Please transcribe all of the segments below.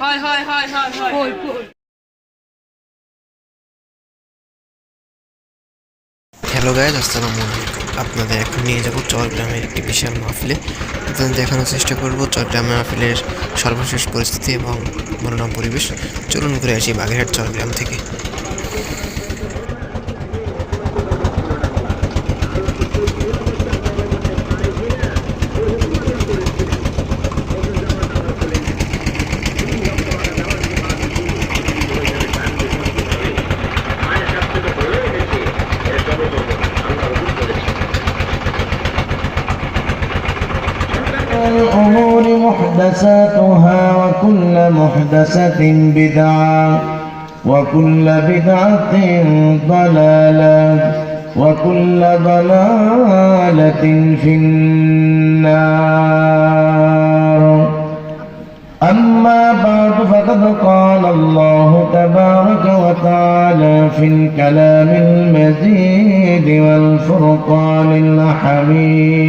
হয় হয় হয় হয় হয়। হ্যালো গাইজ আসসালামু আলাইকুম। আপনাদের এখন নিয়ে যাব চরগ্রামের একটি বিশাল মাহফিলে। আপনাদের দেখানোর চেষ্টা করব চরগ্রাম মাহফিলের সর্বশেষ পরিস্থিতি এবং মনোরম পরিবেশ। চলুন ঘুরে আসি বাগেরহাট চরগ্রাম থেকে। محدثاتها وكل محدثة بدعة وكل بدعة ضلالة وكل ضلالة في النار. أما بعد فقد قال الله تبارك وتعالى في الكلام المزيد والفرقان الحميد.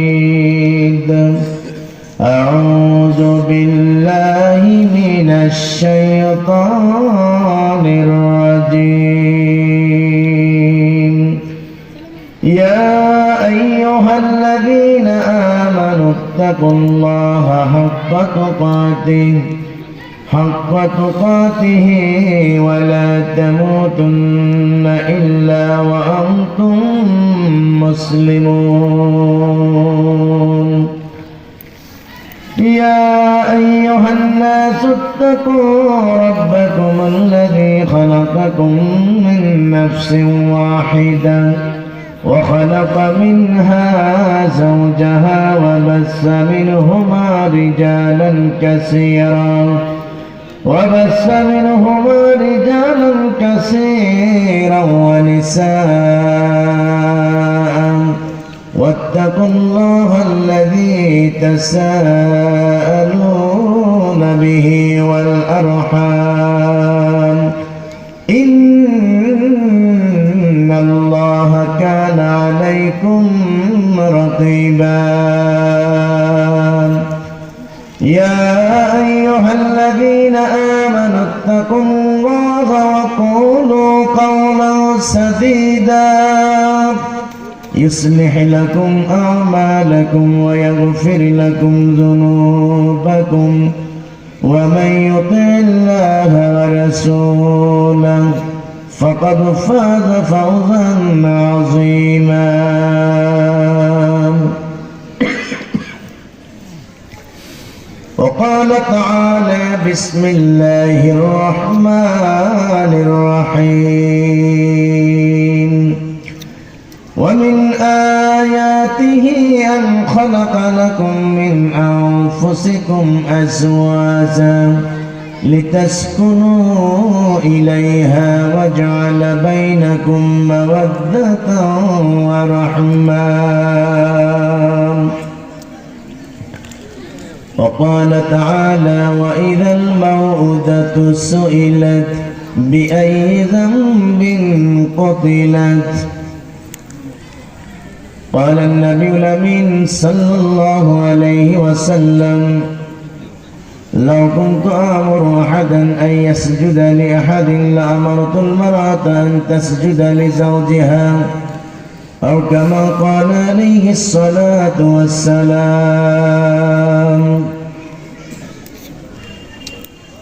أعوذ بالله من الشيطان الرجيم. يا أيها الذين آمنوا اتقوا الله حق تقاته حق تقاته ولا تموتن إلا وأنتم مسلمون. يا أيها الناس اتقوا ربكم الذي خلقكم من نفس واحدة وخلق منها زوجها وبث منهما رجالا كثيرا وبث منهما رجالا كثيرا ونساء واتقوا الله الذي تساءلون به والأرحام. إن الله كان عليكم رقيبا. يا أيها الذين آمنوا اتقوا الله وقولوا قولا سديدا. يصلح لكم أعمالكم ويغفر لكم ذنوبكم ومن يطع الله ورسوله فقد فاز فوزا عظيما. وقال تعالى بسم الله الرحمن الرحيم. آياته أن خلق لكم من أنفسكم أزواجا لتسكنوا إليها وجعل بينكم مودة ورحمة. وقال تعالى وإذا الموءودة سئلت بأي ذنب قتلت؟ قال النبي الأمين صلى الله عليه وسلم لو كنت آمر أحدا أن يسجد لأحد لأمرت المرأة أن تسجد لزوجها أو كما قال عليه الصلاة والسلام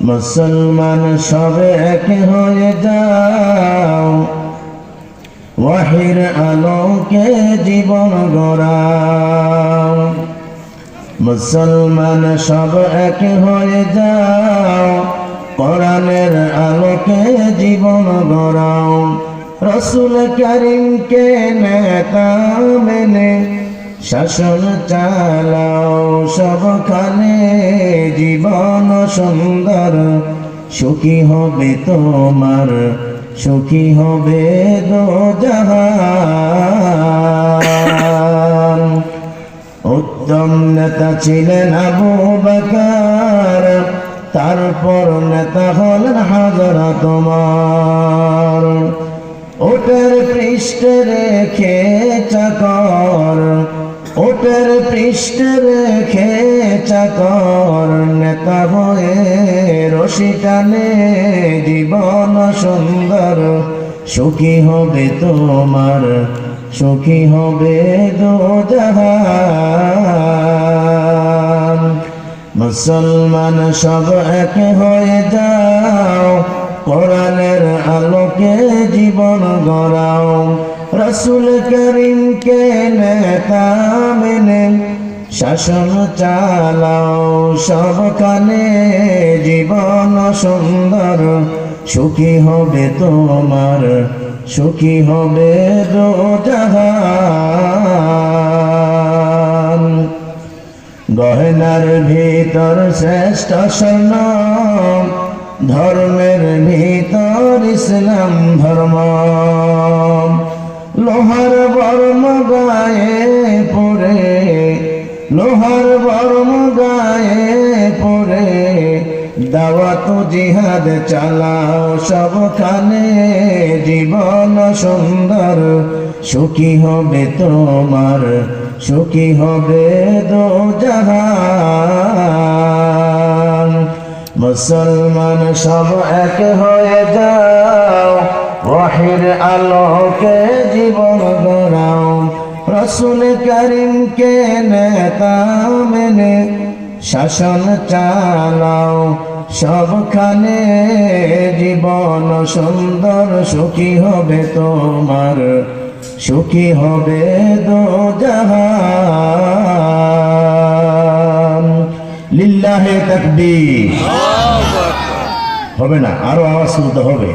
মুসলমান সবে এক হয়ে যাও ওয়াহির আলোকে জীবন গড়াও। মুসলমান সব এক হয়ে যাও, কোরআনের আলোকে জীবন গড়াও। রসুল করিমকে নেতা শাসন চালাও। সবখানে জীবন সুন্দর, সুখী হবে তোমার সুখী হবে দো জাহান। উত্তম নেতা ছিলেন আবু বকর, তারপর নেতা হলেন হাজারা তোমার। ওটার পৃষ্ঠে রেখে চাকর ওটার পৃষ্ঠে রেখে চাকর, নেতা হয়ে রশি টানে জীবন সুন্দর। সুখী হবে তোমার, সুখী হবে দো মুসলমান সব এক হয়ে যাও, কোরআনের আলোকে জীবন গড়াও। রসুল করিমকে নেতা মেনে শাসন চালাও সবখানে জীবন সুন্দর। সুখী হবে তোমার, সুখী হবে দো গহনার ভিতর শ্রেষ্ঠ স্বর্ণ, ধর্মের ভিতর ইসলাম ধর্ম। লোহার বর্ম গায়ে লোহার বর্ম গায়ে পড়ে দাওয়াত জিহাদ চালাও, সবখানে জীবন সুন্দর। সুখী হবে তোমার, সুখী হবে দো জাহান মুসলমান সব এক হয়ে যাও ওয়াহির আলোকে রসুল করিমকে নেতা মেনে শাসন চালাও। সবখানে জীবন সুন্দর সুখী হবে তোমার সুখী হবে দো জাহান। লিল্লাহে তাকবীর। হবে না আরও আওয়াজ শুনতে হবে।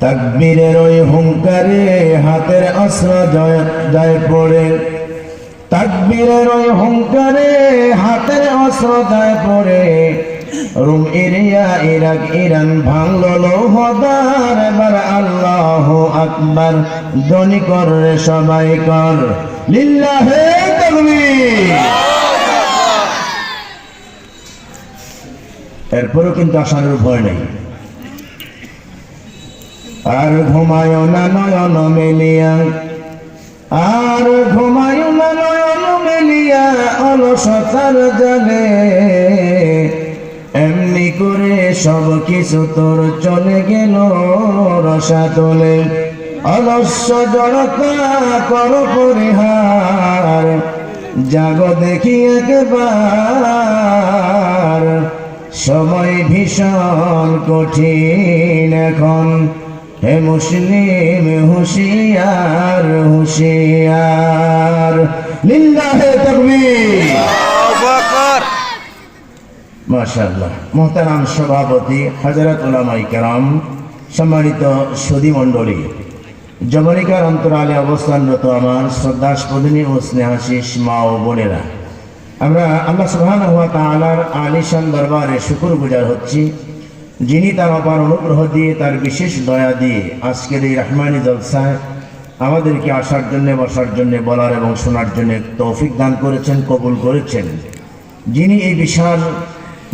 তাকবীরের ওই হুঙ্কারে হাতের অস্ত্র জয় পড়ে। তাকবীরের ওই হুঙ্কারে হাতের অস্ত্র জয় পড়ে। রুম এরিয়া, ইরাক, ইরান ভাঙলো লৌহদার, এবার আল্লাহ আকবার। ধ্বনি কর রে সবাই কর। লিল্লাহে তাকবীর। এরপরও কিন্তু আসানোর ভয় নেই। আর ঘুমায় না নয়ন মেলিয়া। আর ঘুমায় না নয়ন মেলিয়া অলসতার জালে। এমনি করে সব কিছু তোর চলে গেল রসা তোলে অলস্য জড়তা কর পরিহার, জাগ দেখি একবার। সময় ভীষণ কঠিন এখন। হে মুসলিম হুশিয়ার হুশিয়ার। লিল্লাহে তাকবীর। মাশাআল্লাহ। মোহতারাম সভাপতি হযরত উলামাই কেরাম সম্মানিত সুধী মণ্ডলী জবনিকার অন্তরালে অবস্থানরত আমার শ্রদ্ধাস্পদিনী ও স্নেহাশিস মা ও বোনেরা আমরা আল্লাহ সুবহানাহু ওয়া তাআলার আলিশান দরবারে শুকর গুজার হচ্ছি। যিনি তার অপার অনুগ্রহ দিয়ে, তার বিশেষ দয়া দিয়ে আজকের এই রহমানি জলসায় আমাদেরকে আসার জন্য, বসার জন্য, বলার এবং শোনার জন্য তৌফিক দান করেছেন, কবুল করেছেন। যিনি এই বিশাল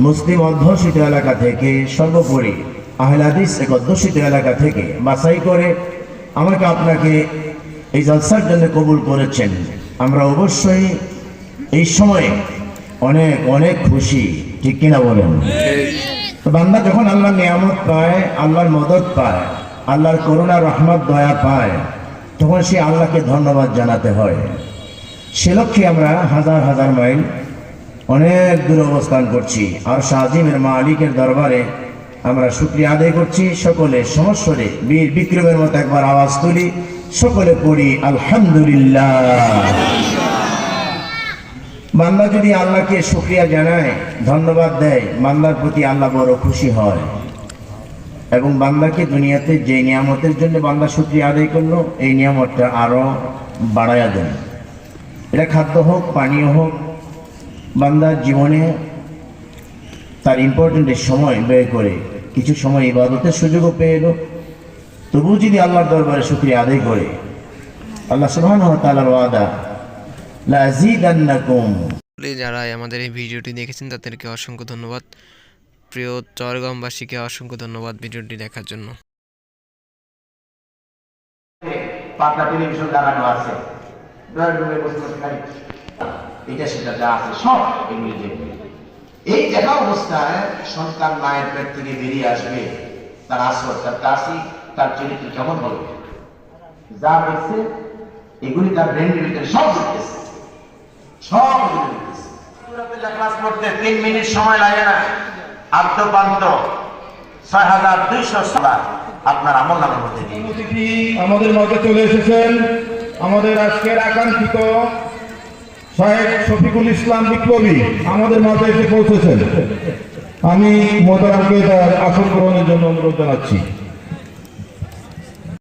মুসলিম অধ্যুষিত এলাকা থেকে সর্বোপরি আহলাদিস এক অধ্যুষিত এলাকা থেকে বাছাই করে আমাকে আপনাকে এই জলসার জন্য কবুল করেছেন। আমরা অবশ্যই এই সময়ে অনেক অনেক খুশি। ঠিক কিনা বলেন? বান্দা যখন আল্লাহ নিয়ামত পায়, আল্লাহর মদত পায়, আল্লাহর করুণা, রহমত, দয়া পায়, তখন সে আল্লাহকে ধন্যবাদ জানাতে হয়। সে লক্ষ্যে আমরা হাজার হাজার মাইল অনেক দূর অবস্থান করছি। আর শাহজিমের মালিকের দরবারে আমরা শুক্রিয়া আদায় করছি। সকলে সমস্বরে, বীর বিক্রমের মতো একবার আওয়াজ তুলি। সকলে পড়ি, আলহামদুলিল্লাহ। বান্দা যদি আল্লাহকে শুক্রিয়া জানায়, ধন্যবাদ দেয় বান্দার প্রতি আল্লাহ বড় খুশি হয়। এবং বান্দাকে দুনিয়াতে যে নিয়ামতের জন্য বান্দা শুক্রিয়া আদায় করল, এই নিয়ামতটা আরও বাড়ায়া দেন। এটা খাদ্য হোক, পানীয় হোক বান্দার জীবনে তার ইম্পর্টেন্টের সময় ব্যয় করে, কিছু সময় ইবাদতের সুযোগও পেয়ে এলো। তবুও যদি আল্লাহর দরবারে শুক্রিয়া আদায় করে, আল্লাহ সুবহানাহু ওয়া তাআলার ওয়াদা যারা আমাদের এই ভিডিওটি দেখেছেন তাদেরকে অসংখ্য ধন্যবাদ। প্রিয় চরগমবাসীকে অসংখ্য ধন্যবাদ ভিডিওটি দেখার জন্য। পাতলা টেলিভিশন লাগানো আছে। ড্রয়িং রুমে বসে বসে খাই। এটা সেটা যা আছে সব এগুলি এই দেখা অবস্থায় সন্তান মায়ের পেট থেকে বেরিয়ে আসবে তার আসর তার কাশি তার চরিত্র কেমন হবে? যা দেখছে এগুলি তার ব্রেনের ভিতরে সব দেখতেছে সব ক্লাস করতে তিন মিনিট সময় লাগে না। আদ্যপান্ত ছয় হাজার দুইশো আপনার আমল নামের মধ্যে আমাদের মাঝে চলে এসেছেন। আমাদের আজকের আকাঙ্ক্ষিত শাহেদ শফিকুল ইসলাম বিপ্লবী আমাদের মাঝে এসে পৌঁছেছেন। আমি মোহতারামকে তার আসন গ্রহণের জন্য অনুরোধ জানাচ্ছি।